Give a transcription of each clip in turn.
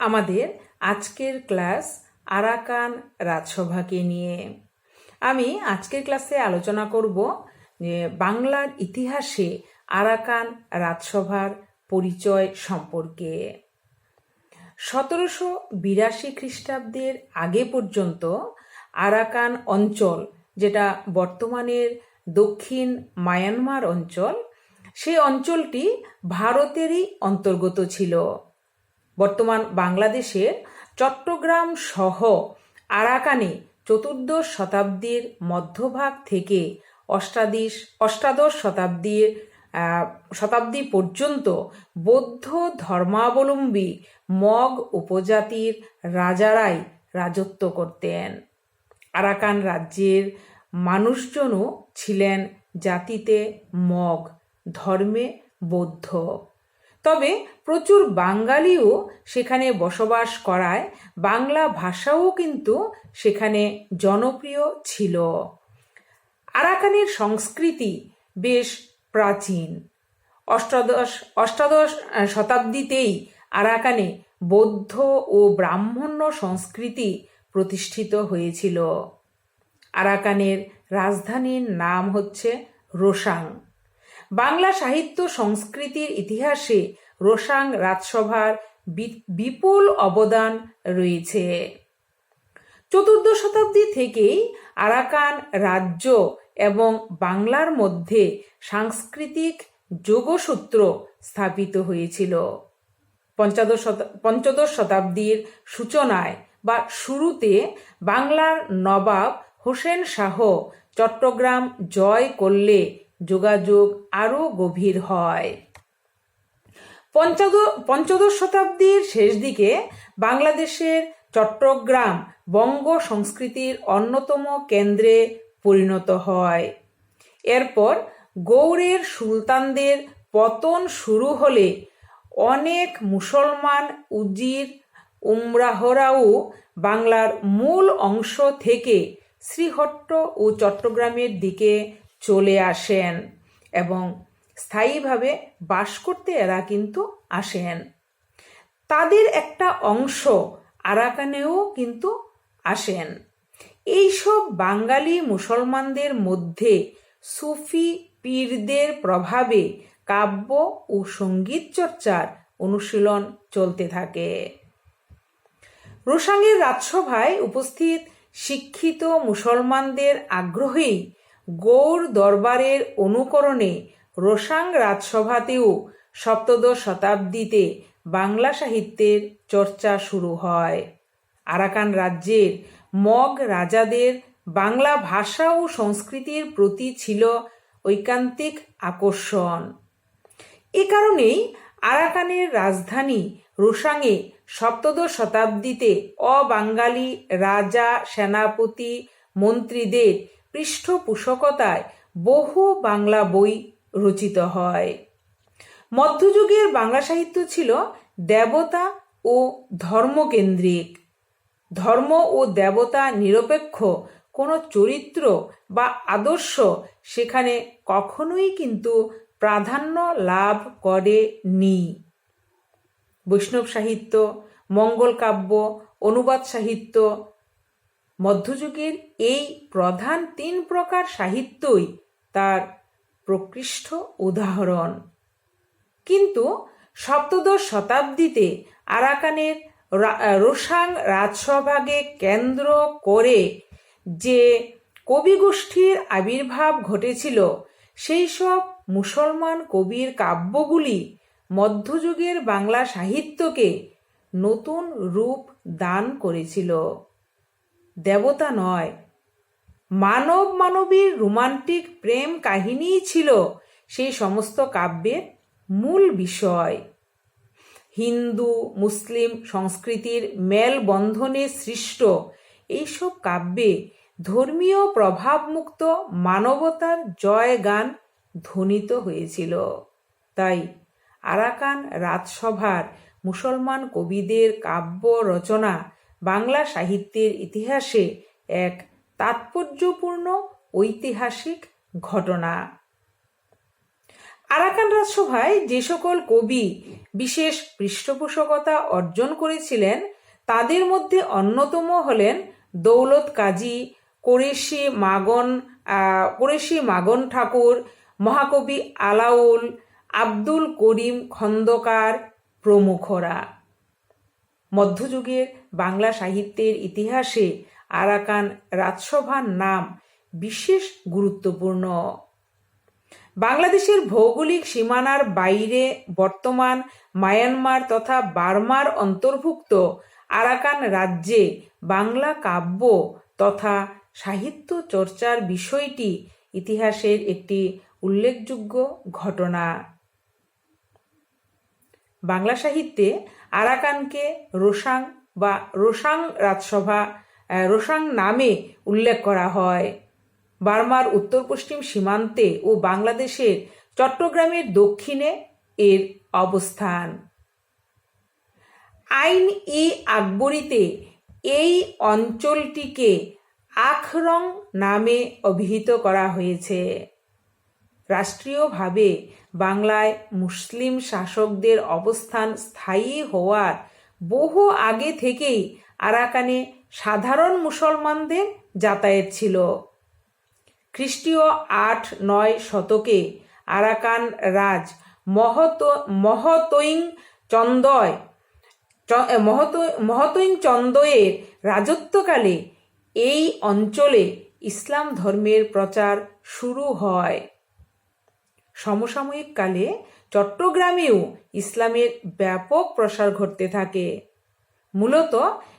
আমাদের আজকের class Arakan রাজসভাকে নিয়ে। আমি আজকের ক্লাসে আলোচনা করব যে বাংলার ইতিহাসে আরাকান রাজসভার পরিচয় সম্পর্কে। সতেরোশো বিরাশি খ্রিস্টাব্দের আগে পর্যন্ত আরাকান অঞ্চল, যেটা বর্তমানের দক্ষিণ মায়ানমার অঞ্চল সেই অঞ্চলটি ভারতেরই অন্তর্গত ছিল। বর্তমান বাংলাদেশের চট্টগ্রাম সহ আরাকানে চতুর্দশ শতাব্দীর মধ্যভাগ থেকে অষ্টাদশ অষ্টাদশ শতাব্দীর শতাব্দী পর্যন্ত বৌদ্ধ ধর্মাবলম্বী মগ উপজাতির রাজারাই রাজত্ব করতেন। আরাকান রাজ্যের মানুষজনও ছিলেন জাতিতে মগ, ধর্মে বৌদ্ধ। তবে প্রচুর বাঙালিও সেখানে বসবাস করায়, বাংলা ভাষাও কিন্তু সেখানে জনপ্রিয় ছিল। আরাকানের সংস্কৃতি বেশ প্রাচীন। অষ্টাদশ অষ্টাদশ শতাব্দীতেই আরাকানে বৌদ্ধ ও ব্রাহ্মণ্য সংস্কৃতি প্রতিষ্ঠিত হয়েছিল। আরাকানের রাজধানীর নাম হচ্ছে রোসাং বাংলা সাহিত্য সংস্কৃতির ইতিহাসে রোসাং রাজসভার বিপুল অবদান রয়েছে। চতুর্দশ শতাব্দী থেকেই আরাকান রাজ্য এবং বাংলার মধ্যে সাংস্কৃতিক যোগসূত্র স্থাপিত হয়েছিল। পঞ্চদশ পঞ্চদশ শতাব্দীর সূচনায় বা শুরুতে বাংলার নবাব হোসেন শাহ চট্টগ্রাম জয় করলে যোগাযোগ আরও গভীর হয়। পঞ্চদ- পঞ্চদশ শতাব্দীর শেষ দিকে বাংলাদেশের চট্টগ্রাম বঙ্গ সংস্কৃতির অন্যতম কেন্দ্রে পরিণত হয়। এরপর গৌড়ের সুলতানদের পতন শুরু হলে অনেক মুসলমান উজির, উমরাহরাও বাংলার মূল অংশ থেকে শ্রীহট্ট ও চট্টগ্রামের দিকে চলে আসেন এবং স্থায়ীভাবে বাস করতে এরা কিন্তু আসেন। তাদের একটা অংশ আরাকানেও কিন্তু আসেন। এইসব বাঙালি মুসলমানদের মধ্যে সুফি পীরদের প্রভাবে কাব্য ও সংগীত চর্চার অনুশীলন চলতে থাকে। রোসাংয়ের রাজসভায় উপস্থিত শিক্ষিত মুসলমানদের আগ্রহেই গৌড় দরবারের অনুকরণে রোসাং রাজসভাতেও সপ্তদশ শতাব্দীতে বাংলা সাহিত্যের চর্চা শুরু হয়। আরাকান রাজ্যের মগ রাজাদের বাংলা ভাষা ও সংস্কৃতির প্রতি ছিল ঐকান্তিক আকর্ষণ। এ কারণেই আরাকানের রাজধানী রোসাংয়ে সপ্তদশ শতাব্দীতে অবাঙ্গালি রাজা, সেনাপতি, মন্ত্রীদের পৃষ্ঠপোষকতায় বহু বাংলা বই রচিত হয়। মধ্যযুগের বাংলা সাহিত্য ছিল দেবতা ও ধর্মকেন্দ্রিক। ধর্ম ও দেবতা নিরপেক্ষ কোনো চরিত্র বা আদর্শ সেখানে কখনোই কিন্তু প্রাধান্য লাভ করেনি। বৈষ্ণব সাহিত্য, মঙ্গল কাব্য, অনুবাদ সাহিত্য মধ্যযুগের এই প্রধান তিন প্রকার সাহিত্যই তার প্রকৃষ্ট উদাহরণ। কিন্তু সপ্তদশ শতাব্দীতে আরাকানের রোসাং রাজসভাকে কেন্দ্র করে যে কবিগোষ্ঠীর আবির্ভাব ঘটেছিল, সেই সব মুসলমান কবির কাব্যগুলি মধ্যযুগের বাংলা সাহিত্যকে নতুন রূপ দান করেছিল। দেবতা নয়। মানব মানবীর রোমান্টিক প্রেম কাহিনীই ছিল সেই সমস্ত কাব্যের মূল বিষয়। হিন্দু, মুসলিম সংস্কৃতির মেলবন্ধনে সৃষ্ট এইসব কাব্যে ধর্মীয় প্রভাবমুক্ত মানবতার জয়গান ধ্বনিত হয়েছিল। তাই আরাকান রাজসভার মুসলমান কবিদের কাব্য রচনা বাংলা সাহিত্যের ইতিহাসে এক তাৎপর্যপূর্ণ ঐতিহাসিক ঘটনা। আরাকান রাজসভায় যে সকল কবি বিশেষ পৃষ্ঠপোষকতা অর্জন করেছিলেন, তাদের মধ্যে অন্যতম হলেন দৌলত কাজী কোরেশি মাগন কোরেশি মাগন ঠাকুর, মহাকবি আলাউল আব্দুল করিম খন্দকার প্রমুখরা। মধ্যযুগের বাংলা সাহিত্যের ইতিহাসে আরাকান রাজসভার নাম বিশেষ গুরুত্বপূর্ণ। বাংলাদেশের ভৌগোলিক সীমানার বাইরে বর্তমান মায়ানমার তথা বার্মার অন্তর্ভুক্ত আরাকান রাজ্যে বাংলা কাব্য তথা সাহিত্য চর্চার বিষয়টি ইতিহাসের একটি উল্লেখযোগ্য ঘটনা। বাংলা সাহিত্যে আরাকানকে রোসাং বা রোসাং রাজসভা রোসাং নামে উল্লেখ করা হয়। বার্মার উত্তর পশ্চিম সীমান্তে ও বাংলাদেশের চট্টগ্রামের দক্ষিণে এর অবস্থান। আইন ই আকবরীতে এই অঞ্চলটিকে আখরং নামে অভিহিত করা হয়েছে। রাষ্ট্রীয়ভাবে বাংলায় মুসলিম শাসকদের অবস্থান স্থায়ী হওয়ার বহু আগে থেকেই আরাকানে সাধারণ মুসলমানদের যাতায়াত ছিল। খ্রিস্টীয় আট নয় শতকে আরাকান রাজ মহত, মহতৈং চন্দয় মহত, মহতৈং চন্দয়ের রাজত্বকালে এই অঞ্চলে ইসলাম ধর্মের প্রচার শুরু হয়। সমসাময়িক কালে চট্টগ্রামেও ইসলামের ব্যাপক প্রসার ঘটতে থাকে। মূলত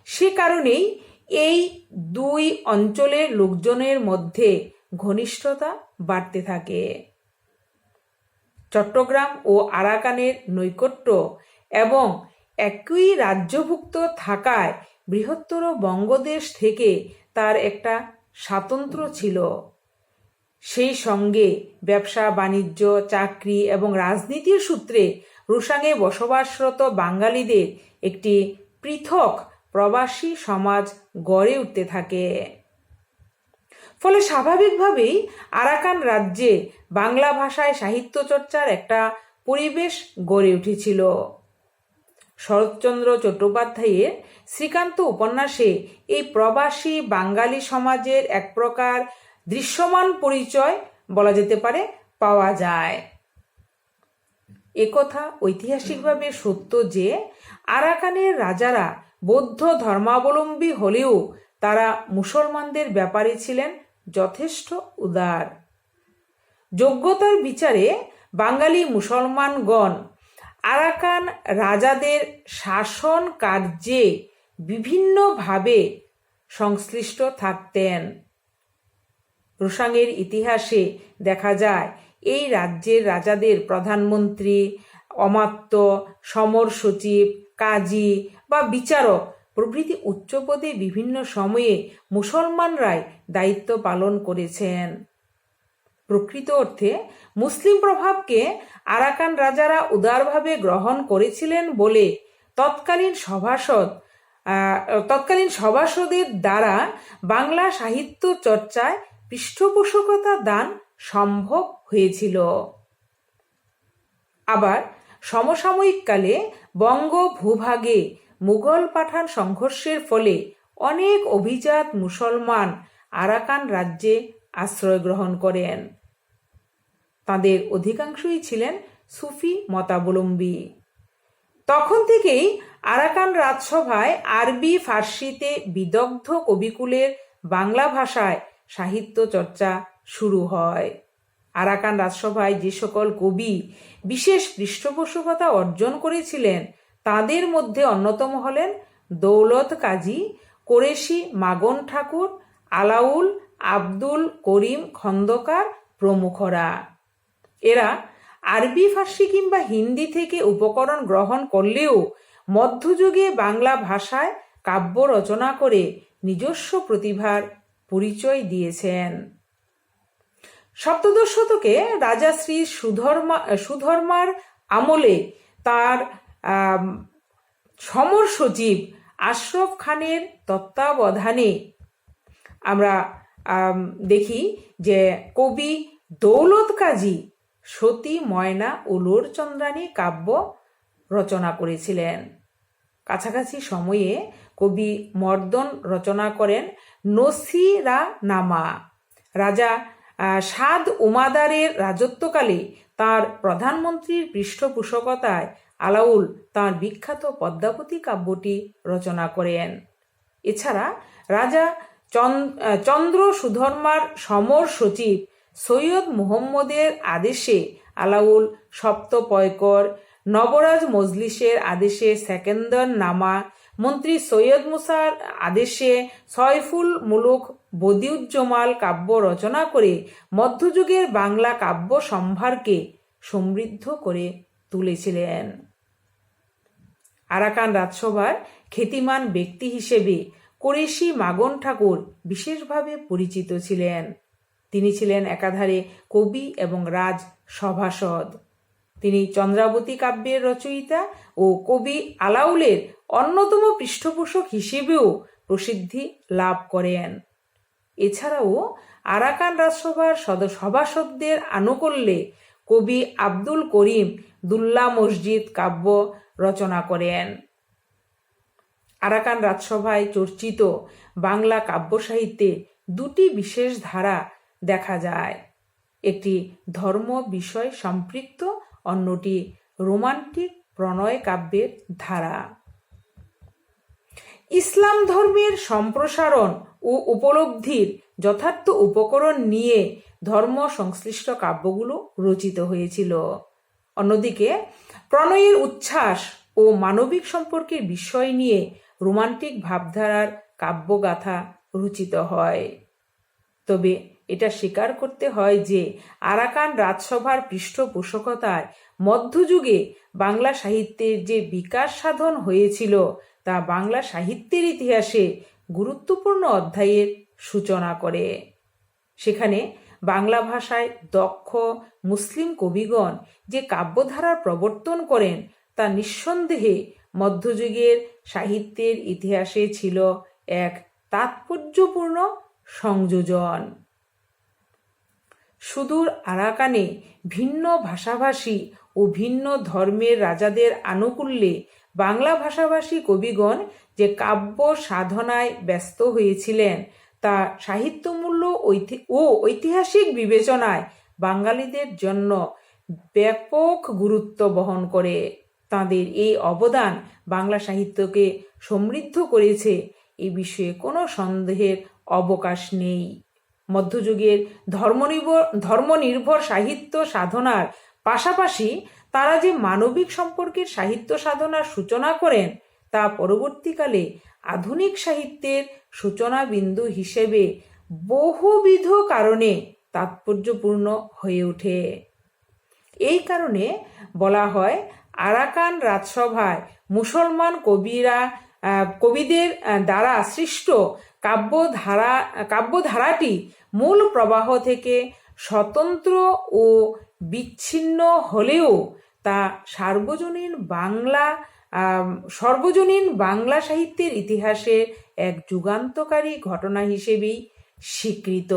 সে কারণেই এই দুই অঞ্চলের লোকজনের মধ্যে ঘনিষ্ঠতা বাড়তে থাকে। চট্টগ্রাম ও আরাকানের নৈকট্য এবং একই রাজ্যভুক্ত থাকায় বৃহত্তর বঙ্গদেশ থেকে তার একটা স্বাতন্ত্র ছিল। সেই সঙ্গে ব্যবসা, বাণিজ্য, চাকরি এবং রাজনীতির সূত্রে রুসাঙে বসবাসরত বাঙালিদের একটি পৃথক প্রবাসী সমাজ গড়ে উঠতে থাকে। ফলে স্বাভাবিকভাবেই আরাকান রাজ্যে বাংলা ভাষায় সাহিত্য চর্চার একটা পরিবেশ গড়ে উঠেছিল। শরৎচন্দ্র চট্টোপাধ্যায়ের শ্রীকান্ত উপন্যাসে এই প্রবাসী বাঙালি সমাজের এক প্রকার দৃশ্যমান পরিচয় বলা যেতে পারে, পাওয়া যায়। একথা ঐতিহাসিকভাবে সত্য যে, আরাকানের রাজারা বৌদ্ধ ধর্মাবলম্বী হলেও তারা মুসলমানদের ব্যাপারে ছিলেন যথেষ্ট উদার। যোগ্যতার বিচারে বাঙালি মুসলমানগণ আরাকান রাজাদের শাসন কার্যে বিভিন্নভাবে সংশ্লিষ্ট থাকতেন। রোসাংয়ের ইতিহাসে দেখা যায়, এই রাজ্যের রাজাদের প্রধানমন্ত্রী, অমাত্য, সমর সচিব, কাজী বা বিচারক প্রভৃতি উচ্চপদে বিভিন্ন সময়ে মুসলমানরাই দায়িত্ব পালন করেছেন। প্রকৃত অর্থে মুসলিম প্রভাবকে আরাকান রাজারা উদারভাবে গ্রহণ করেছিলেন বলে তৎকালীন সভাসদ তৎকালীন সভাসদের দ্বারা বাংলা সাহিত্য চর্চায় পৃষ্ঠপোষকতা দান সম্ভব হয়েছিল। আবার সমসাময়িককালে বঙ্গ ভূভাগে মুঘল পাঠান সংঘর্ষের ফলে অনেক অভিজাত মুসলমান আরাকান রাজ্যে আশ্রয় গ্রহণ করেন। তাদের অধিকাংশই ছিলেন সুফি মতাবলম্বী। তখন থেকেই আরাকান রাজসভায় আরবি ফার্সিতে বিদগ্ধ কবিকুলের বাংলা ভাষায় সাহিত্য চর্চা শুরু হয়। আরাকান রাজসভায় যে সকল কবি বিশেষ পৃষ্ঠপোষকতা অর্জন করেছিলেন, তাদের মধ্যে অন্যতম হলেন দৌলত কাজী কোরেশি মাগন ঠাকুর, আলাউল আব্দুল করিম খন্দকার প্রমুখরা। এরা আরবি, ফার্সি কিংবা হিন্দি থেকে উপকরণ গ্রহণ করলেও মধ্যযুগে বাংলা ভাষায় কাব্য রচনা করে নিজস্ব প্রতিভার পরিচয় দিয়েছেন। সপ্তদশ শতকে রাজা শ্রী সুধর্মা, সুধর্মার আমলে তার সমর সচিব আশরফ খানের তত্ত্বাবধানে আমরা দেখি যে কবি দৌলত কাজী সতী ময়না ও লোরচন্দ্রানী কাব্য রচনা করেছিলেন। কাছাকাছি সময়ে কবি মর্দন রচনা করেন নসিরা নামা রাজা সাদ উমাদারের রাজত্বকালে তার প্রধানমন্ত্রীর পৃষ্ঠপোষকতায় আলাউল তার বিখ্যাত পদ্মাবতী কাব্যটি রচনা করেন। এছাড়া রাজা চন- চন্দ্র সুধর্মার সমর সচিব সৈয়দ মুহম্মদের আদেশে আলাউল সপ্তপয়কর নবরাজ মজলিসের আদেশে সেকেন্দর নামা মন্ত্রী সৈয়দ মুসার আদেশে সয়ফুল মুলুক বদিউজ্জমাল কাব্য রচনা করে মধ্যযুগের বাংলা কাব্য সম্ভারকে সমৃদ্ধ করে তুলেছিলেন। আরাকান রাজসভার খ্যাতিমান ব্যক্তি হিসেবে কোরেশি মাগন ঠাকুর বিশেষভাবে পরিচিত ছিলেন। তিনি ছিলেন একাধারে কবি এবং রাজ সভাসদ তিনি চন্দ্রাবতী কাব্যের রচয়িতা ও কবি আলাউলের অন্যতম পৃষ্ঠপোষক হিসেবেও প্রসিদ্ধি লাভ করেন। এছাড়াও আরাকান রাজসভার সদ সভাসদদের আনুকূল্যে কবি আব্দুল করিম দুল্লা মসজিদ কাব্য রচনা করেন। আরাকান রাজসভায় চর্চিত বাংলা কাব্য সাহিত্যে দুটি বিশেষ ধারা দেখা যায়। একটি ধর্ম বিষয় সম্পৃক্ত অন্যটি রোমান্টিক প্রণয় কাব্যের ধারা। ইসলাম ধর্মের সম্প্রসারণ ও উপলব্ধির যথার্থ উপকরণ নিয়ে ধর্ম সংশ্লিষ্ট কাব্যগুলো রচিত হয়েছিল। অন্যদিকে, প্রণয়ের উচ্ছ্বাস ও মানবিক সম্পর্কের বিষয় নিয়ে রোমান্টিক ভাবধারার কাব্যগাথা রচিত হয়। তবে এটা স্বীকার করতে হয় যে আরাকান রাজসভার পৃষ্ঠপোষকতায় মধ্যযুগে বাংলা সাহিত্যের যে বিকাশ সাধন হয়েছিল, তা বাংলা সাহিত্যের ইতিহাসে গুরুত্বপূর্ণ অধ্যায়ের সূচনা করে। সেখানে বাংলা ভাষায় দক্ষ মুসলিম কবিগণ যে কাব্যধারার প্রবর্তন করেন, তা নিঃসন্দেহে মধ্যযুগের সাহিত্যের ইতিহাসে ছিল এক তাৎপর্যপূর্ণ সংযোজন। সুদূর আরাকানে ভিন্ন ভাষাভাষী ও ভিন্ন ধর্মের রাজাদের আনুকূল্যে বাংলা ভাষাভাষী কবিগণ যে কাব্য সাধনায় ব্যস্ত হয়েছিলেন, তা সাহিত্যমূল্য ও ঐতিহাসিক বিবেচনায় বাঙালিদের জন্য ব্যাপক গুরুত্ব বহন করে। তাঁদের এই অবদান বাংলা সাহিত্যকে সমৃদ্ধ করেছে, এ বিষয়ে কোনো সন্দেহের অবকাশ নেই। মধ্যযুগের ধর্মনির্ভর ধর্মনির্ভর সাহিত্য সাধনার পাশাপাশি তারা যে মানবিক সম্পর্কের সাহিত্য সাধনার সূচনা করেন, তা পরবর্তীকালে আধুনিক সাহিত্যের সূচনা বিন্দু হিসেবে বহুবিধ কারণে তাৎপর্যপূর্ণ হয়ে ওঠে। এই কারণে বলা হয় আরাকান রাজসভায় মুসলমান কবিরা কবিদের দ্বারা সৃষ্ট কাব্যধারা, কাব্যধারাটি মূল প্রবাহ থেকে স্বতন্ত্র ও বিচ্ছিন্ন হলেও তা সার্বজনীন বাংলা সর্বজনীন বাংলা সাহিত্যের ইতিহাসে এক যুগান্তকারী ঘটনা হিসেবেই স্বীকৃত।